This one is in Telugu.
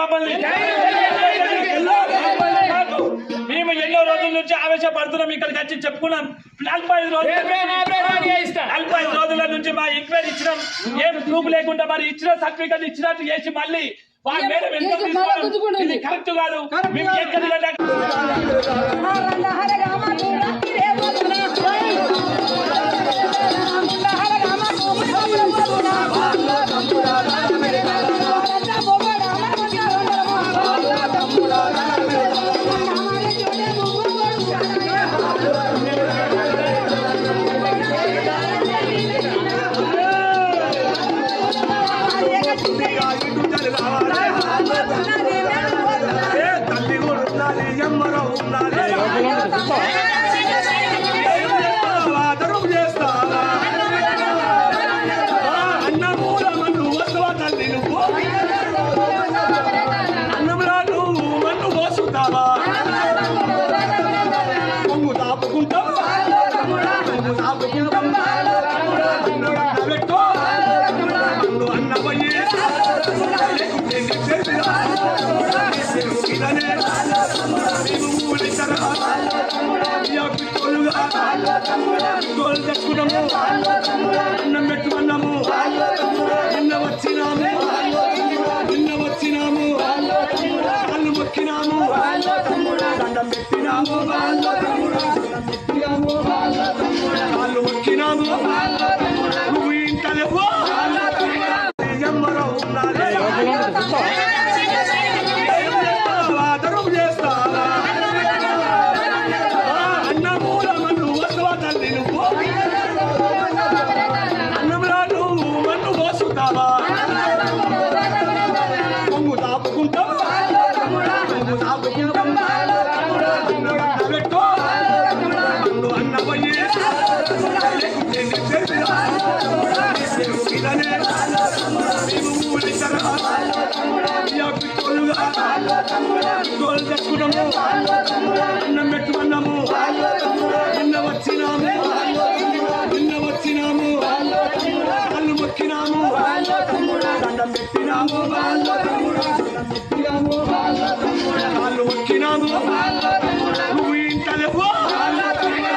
మమ్మల్ని. మేము ఎన్నో రోజుల నుంచి ఆవేశపడుతున్నాం ఇక్కడికి వచ్చి చెప్పుకున్నాం. నలభై ఐదు రోజులు నలభై ఐదు రోజుల నుంచి మా ఎంక్వైరీ ఇచ్చినాం. ఏం ప్రూఫ్ లేకుండా మరి ఇచ్చిన సర్టిఫికెట్ ఇచ్చినట్టు చేసి మళ్ళీ వాళ్ళ తీసుకోవడం ఇది కరెక్ట్ కాదు. మేము ఎక్కడికంటే అన్ను అన్నమయ్యే. అన్నం పెట్టుకున్నాము నిన్న వచ్చినాము నిన్న వచ్చినాము కళ్ళు మొక్కినాము దండం పెట్టినాము కాళ్ళు మొక్కినాము. పెట్టుకున్నాము నిన్న వచ్చినాము నిన్న వచ్చినాము కళ్ళు మొక్కినాము దండం పెట్టినాము కాళ్ళు పెట్టినాము